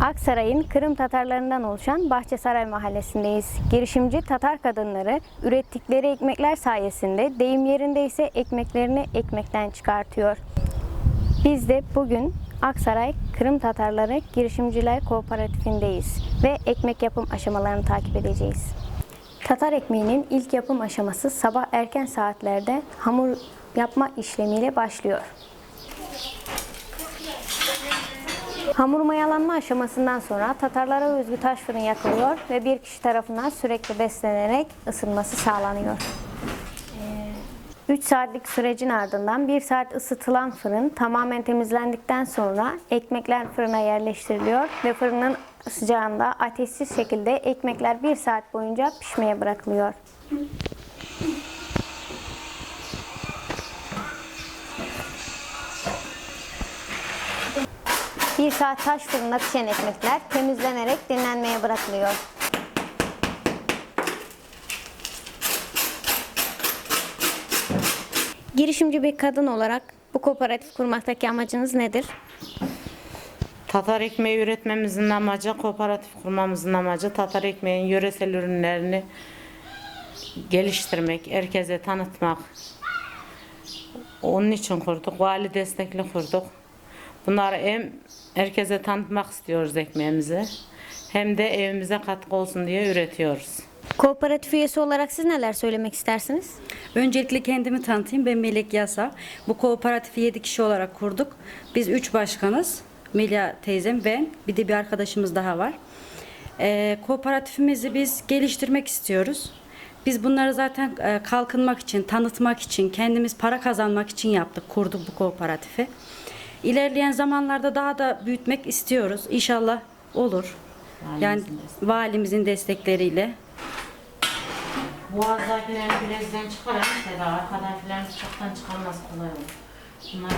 Aksaray'ın Kırım Tatarlarından oluşan Bahçesaray mahallesindeyiz. Girişimci Tatar kadınları ürettikleri ekmekler sayesinde deyim yerinde ise ekmeklerini ekmekten çıkartıyor. Biz de bugün Aksaray Kırım Tatarları Girişimciler Kooperatifindeyiz ve ekmek yapım aşamalarını takip edeceğiz. Tatar ekmeğinin ilk yapım aşaması sabah erken saatlerde hamur yapma işlemiyle başlıyor. Hamur mayalanma aşamasından sonra Tatarlara özgü taş fırın yakılıyor ve bir kişi tarafından sürekli beslenerek ısınması sağlanıyor. 3 saatlik sürecin ardından 1 saat ısıtılan fırın tamamen temizlendikten sonra ekmekler fırına yerleştiriliyor ve fırının sıcağında ateşsiz şekilde ekmekler 1 saat boyunca pişmeye bırakılıyor. Bir saat taş fırında pişen ekmekler temizlenerek dinlenmeye bırakılıyor. Girişimci bir kadın olarak bu kooperatif kurmaktaki amacınız nedir? Tatar ekmeği üretmemizin amacı, kooperatif kurmamızın amacı Tatar ekmeğin yöresel ürünlerini geliştirmek, herkese tanıtmak. Onun için kurduk, vali destekli kurduk. Bunları hem herkese tanıtmak istiyoruz ekmeğimizi, hem de evimize katkı olsun diye üretiyoruz. Kooperatif üyesi olarak siz neler söylemek istersiniz? Öncelikle kendimi tanıtayım. Ben Melek Yasa. Bu kooperatifi 7 kişi olarak kurduk. Biz 3 başkanız. Melia teyzem, ben. Bir de bir arkadaşımız daha var. Ee, kooperatifimizi biz geliştirmek istiyoruz. Biz bunları zaten e, kalkınmak için, tanıtmak için, kendimiz para kazanmak için yaptık, kurduk bu kooperatifi. İlerleyen zamanlarda daha da büyütmek istiyoruz. İnşallah olur. Yani valimizin destekleriyle. Boğazdakileri bilezden çıkaralım mesela arkadan filan çoktan çıkarmaz kolay olur. Bunlar